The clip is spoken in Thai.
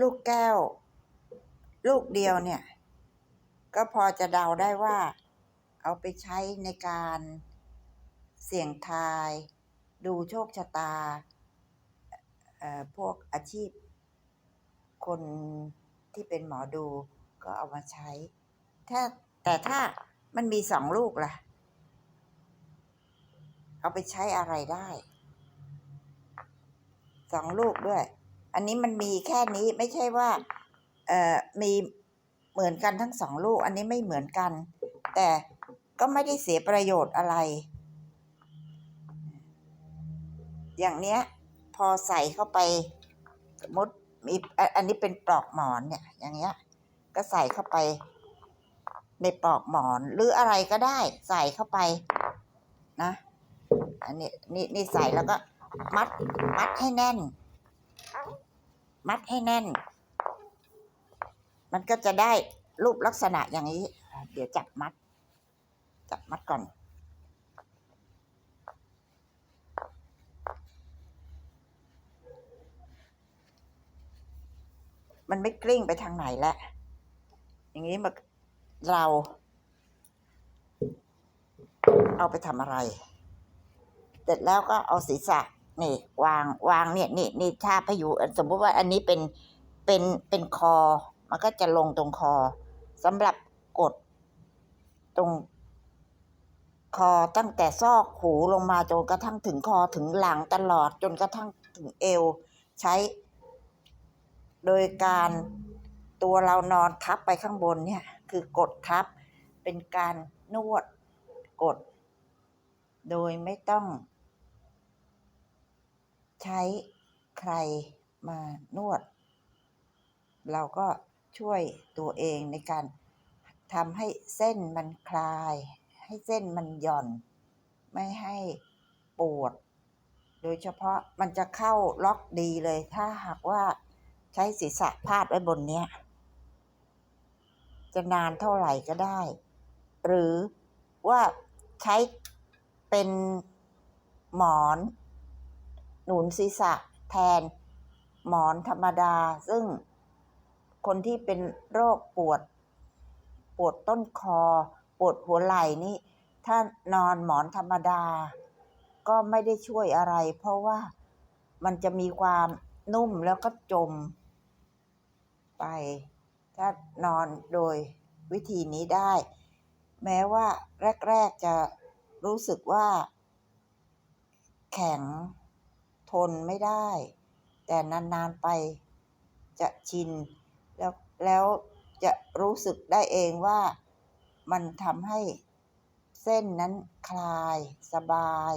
ลูกแก้ว ลูกเดียวเนี่ย ก็พอจะเดาได้ว่า เอาไปใช้ในการเสี่ยงทาย ดูโชคชะตาพวกอาชีพ คนที่เป็นหมอดูก็เอามาใช้ ถ้าแต่ถ้ามันมีสองลูกล่ะ เอาไปใช้อะไรได้ สองลูกด้วย อันนี้มันมีแค่นี้ไม่ใช่ว่าเอ่อมีเหมือนกันทั้งสองลูก อันนี้ไม่เหมือนกัน แต่ก็ไม่ได้เสียประโยชน์อะไร อย่างเนี้ย พอใส่เข้าไปสมมติมีอันนี้เป็นปลอกหมอนเนี่ย อย่างเงี้ย ก็ใส่เข้าไป ในปลอกหมอนหรืออะไรก็ได้ ใส่เข้าไปนะ อันนี้นี่นี่ใส่แล้วก็มัดมัดให้แน่น มัดให้แน่น มันก็จะได้รูปลักษณะอย่างนี้ เดี๋ยวจับมัด จับมัดก่อน มันไม่กลิ้งไปทางไหนแล้ว อย่างนี้มันเราเอาไปทำอะไร เสร็จแล้วก็เอาศีรษะ นี่ วางวางเนี่ยนี่นี่ถ้าไปอยู่สมมุติว่าอันนี้เป็นเป็นเป็นคอ มันก็จะลงตรงคอสำหรับกด ตรงคอตั้งแต่ซอกหูลงมาจนกระทั่งถึงคอถึงหลังตลอดจนกระทั่งถึงเอว ใช้ โดยการตัวเรานอนทับไปข้างบนเนี่ย คือกดทับ เป็นการนวดกด โดยไม่ต้อง ใช้ใครมานวด เราก็ช่วยตัวเองในการทำให้เส้นมันคลาย ให้เส้นมันหย่อน ไม่ให้ปวด โดยเฉพาะมันจะเข้าล็อกดีเลย ถ้าหากว่าใช้ศีรษะพาดไว้บนเนี้ย จะนานเท่าไหร่ก็ได้ หรือว่าใช้เป็นหมอน หนุนศีรษะแทน หมอนธรรมดา ซึ่งคนที่เป็นโรคปวด ปวดต้นคอ ปวดหัวไหล่นี่ ถ้านอนหมอนธรรมดา ก็ไม่ได้ช่วยอะไร เพราะว่ามันจะมีความนุ่มแล้วก็จม ไป ถ้านอนโดยวิธีนี้ได้ แม้ว่าแรก ๆ จะรู้สึกว่า แข็ง ทนไม่ได้ แต่นานๆไปจะชิน แล้วแล้วจะรู้สึกได้เองว่ามันทำให้เส้นนั้นคลายสบาย